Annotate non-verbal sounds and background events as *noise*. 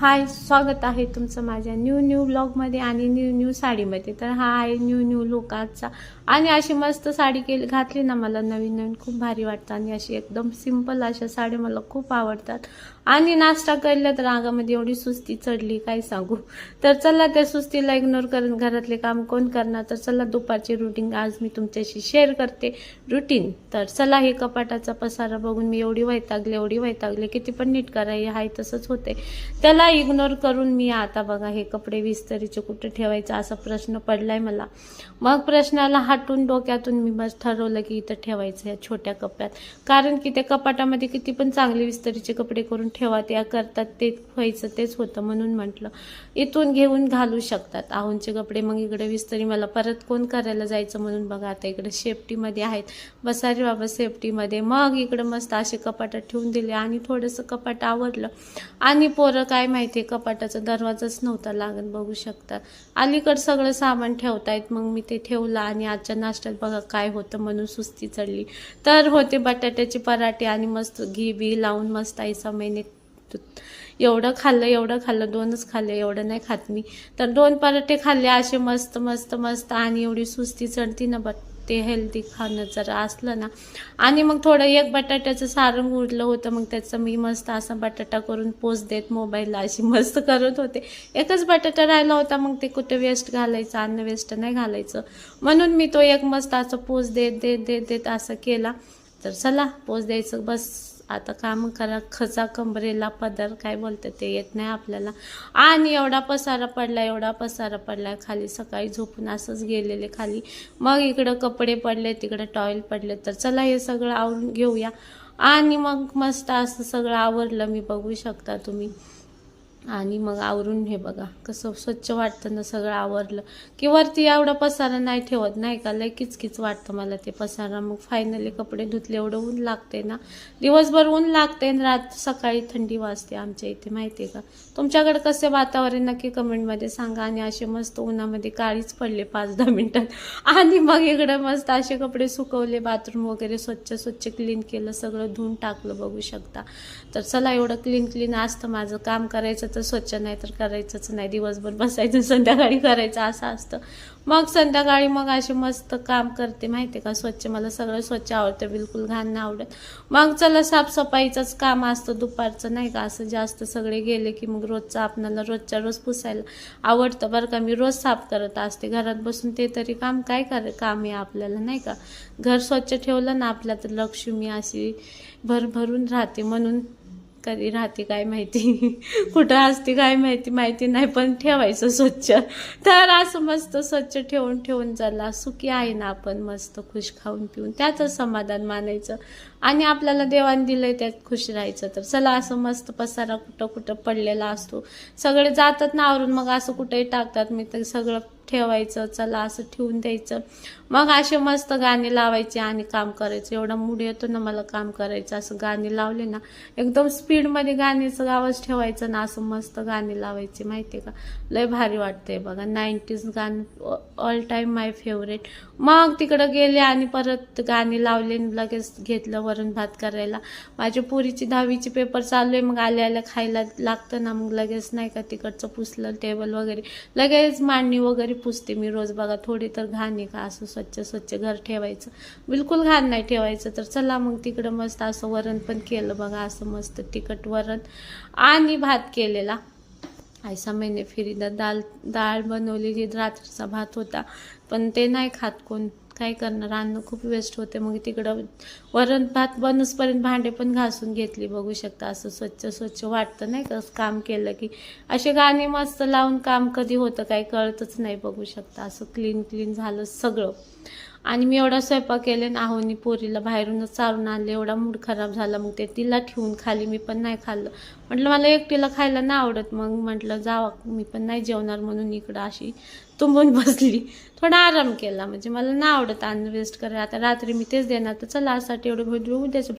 हाय स्वागत आहे तुमचं माझ्या न्यू न्यू ब्लॉगमध्ये आणि न्यू न्यू साडीमध्ये. तर हा आहे न्यू न्यू लोकांचा. आजचा आणि अशी मस्त साडी केली घातली ना मला नवीन नवीन. खूप भारी वाटतं. आणि अशी एकदम सिंपल अशा साड्या मला खूप आवडतात. आणि नाश्ता केला तर अंगामध्ये एवढी सुस्ती चढली काय सांगू. तर चला त्या सुस्तीला इग्नोर करून घरातले काम कोण करणार? तर चला दुपारची रुटीन आज मी तुमच्याशी शेअर करते. रुटीन तर चला हे कपाटाचा पसारा बघून मी एवढी वैतागले एवढी वैतागले. किती पण नीट कराय हाय तसंच होते त्याला इग्नोर करून मी आता बघा हे कपडे विस्तरीचे कुठे ठेवायचं असा प्रश्न पडलाय मला. मग प्रश्नाला हटून डोक्यातून मी बस ठरवलं की इथं ठेवायचं या छोट्या कप्प्यात. कारण की त्या कपाटामध्ये किती पण चांगले विस्तरीचे कपडे करून ठेवा त्या करतात ते व्हायचं तेच होतं म्हणून म्हटलं. इथून घेऊन घालू शकतात. आहूनचे कपडे मग इकडे विस्तरी मला परत कोण करायला जायचं म्हणून बघा आता इकडे सेफ्टीमध्ये आहेत. बसा रे बाबा सेफ्टीमध्ये मग इकडे मस्त असे कपाटात ठेवून दिले आणि थोडंसं कपाट आवडलं आणि पोरं काय माहिती कपाटाचा दरवाजाच नव्हता लागत बघू शकता. अलीकडं सगळं सामान ठेवतायत मग मी ते ठेवलं आणि आजच्या नाश्त्यात बघा काय होतं म्हणून सुस्ती चढली. तर होते बटाट्याचे पराठे आणि मस्त घी बी लावून मस्त आईसा महिने एवढं खाल्लं एवढं खाल्लं दोनच खाल्लं एवढं नाही खात मी. तर दोन पराठे खाल्ले असे मस्त मस्त मस्त आणि एवढी सुस्ती चढती ना बट ते हेल्दी खाणं जर असलं ना. आणि मग थोडं एक बटाट्याचं सारंग उरलं होतं मग त्याचं मी मस्त असा बटाटा करून पोच देत मोबाईलला अशी मस्त करत होते. एकच बटाटा राहिला होता मग ते कुठे वेस्ट घालायचं अन्न वेस्ट नाही घालायचं. म्हणून मी तो एक मस्त असं पोच देत देत देत देत असं केला. तर चला पोच द्यायचं बस. आता काम करा खचा कंबरेला पदर काय बोलतात ते येत नाही आपल्याला. आणि एवढा पसारा पडला एवढा पसारा पडला खाली सकाळी झोपून असंच गेलेले खाली. मग इकडं कपडे पडले तिकडं टॉयल पडले. तर चला हे सगळं आवरून घेऊया. आणि मग मस्त असं सगळं आवरलं मी बघू शकता तुम्ही. आणि मग आवरून हे बघा कसं स्वच्छ वाटतं ना सगळं आवरलं. की वरती एवढा पसारा नाही ठेवत नाही का? लय किचकिच वाटतं मला ते पसारा. मग फायनली कपडे धुतले एवढं ऊन लागते ना. दिवसभर ऊन लागते आणि रात सकाळी थंडी वाजते आमच्या इथे माहिती आहे का? तुमच्याकडे कसे वातावरण नक्की कमेंटमध्ये सांगा. आणि असे मस्त उन्हामध्ये काळीच पडले पाच दहा मिनिटात. आणि मग इकडं मस्त असे कपडे सुकवले बाथरूम वगैरे स्वच्छ स्वच्छ क्लीन केलं सगळं धुवून टाकलं बघू शकता. तर चला एवढं क्लीन क्लीन असतं माझं. काम करायचं तर स्वच्छ नाही तर करायचंच नाही. दिवसभर बसायचं संध्याकाळी करायचं असं असतं. मग संध्याकाळी मग असे मस्त काम करते माहिती का? स्वच्छ मला सगळं स्वच्छ आवडतं बिलकुल घाण नाही आवडत. मग चला साफसफाईचंच काम असतं दुपारचं नाही का? असं जास्त सगळे गेले की मग रोजचं आपणाला रोजच्या रोज पुसायला आवडतं बरं का? मी रोज साफ करत असते. घरात बसून ते तरी काम काय कर काम आहे आपल्याला नाही का? घर स्वच्छ ठेवलं ना आपल्या तर लक्ष्मी अशी भरभरून राहते. म्हणून कधी राहते काय माहिती? *laughs* कुठं असते काय माहिती? माहिती नाही पण ठेवायचं स्वच्छ. तर असं मस्त स्वच्छ ठेवून ठेवून चालला सुखी आहे ना आपण मस्त खुश खाऊन पिऊन. त्याचं समाधान मानायचं. आणि आपल्याला देवान दिलंय त्यात खुश राहायचं तर. चला असं मस्त पसारा कुठं कुठं पडलेला असतो. सगळे जातात ना आवरून मग असं कुठेही टाकतात. मी तर सगळं ठेवायचं चला असं ठेवून द्यायचं. मग असे मस्त गाणे लावायचे आणि काम करायचं. एवढा मूड येतो ना मला काम करायचं. असं गाणे लावले ना एकदम स्पीडमध्ये गाण्याचं आवाज ठेवायचं ना असं मस्त गाणे लावायचे. माहिती का? लय भारी वाटतंय बघा. नाईन्टीज गाणं ऑल टाईम माय फेवरेट मग तिकडं गेले आणि परत गाणे लावले आणि लगेच घेतलं वरण भात करायला. माझ्या पुरीची दहावीची पेपर चालू आहे मग आल्या आल्या खायला लागतं ना मग लगेच नाही का तिकडचं पुसलं टेबल वगैरे. लगेच मांडणी वगैरे पुसते मी रोज बघा थोडी तर घाण आहे का? असं स्वच्छ स्वच्छ घर ठेवायचं. बिलकुल घाण नाही ठेवायचं तर चला मग तिकडं मस्त असं वरण पण केलं बघा असं मस्त तिखट वरण. आणि भात केलेला. ऐसा महिने फिरीदा दाल डाळ बनवलेली. रात्रीचा भात होता पण ते नाही खात कोण. काय करणार? अन्न खूप वेस्ट होते. मग तिकडं वरण भात बनसपर्यंत भांडे पण घासून घेतली. बघू शकता असं स्वच्छ स्वच्छ वाटतं नाही का? काम केलं की. असे गाणे मस्त लावून काम कधी होतं काही कळतच नाही. बघू शकता असं क्लीन क्लीन झालं सगळं. आणि मी एवढा स्वयंपाक केले ना आहोनी पोरीला बाहेरूनच चारून आणले. एवढा मूड खराब झाला. मग ते तिला ठेवून खाली. मी पण नाही खाल्लं. म्हटलं मला एकटीला खायला नाही आवडत. मग म्हटलं जावा मी पण नाही जेवणार म्हणून इकडं अशी तुंबून बसली. थोडा आराम केला. म्हणजे मला नाही आवडत अन्न वेस्ट करायला. आता रात्री मी तेच देणार तर चला असा एवढं भेटू. उद्याच्या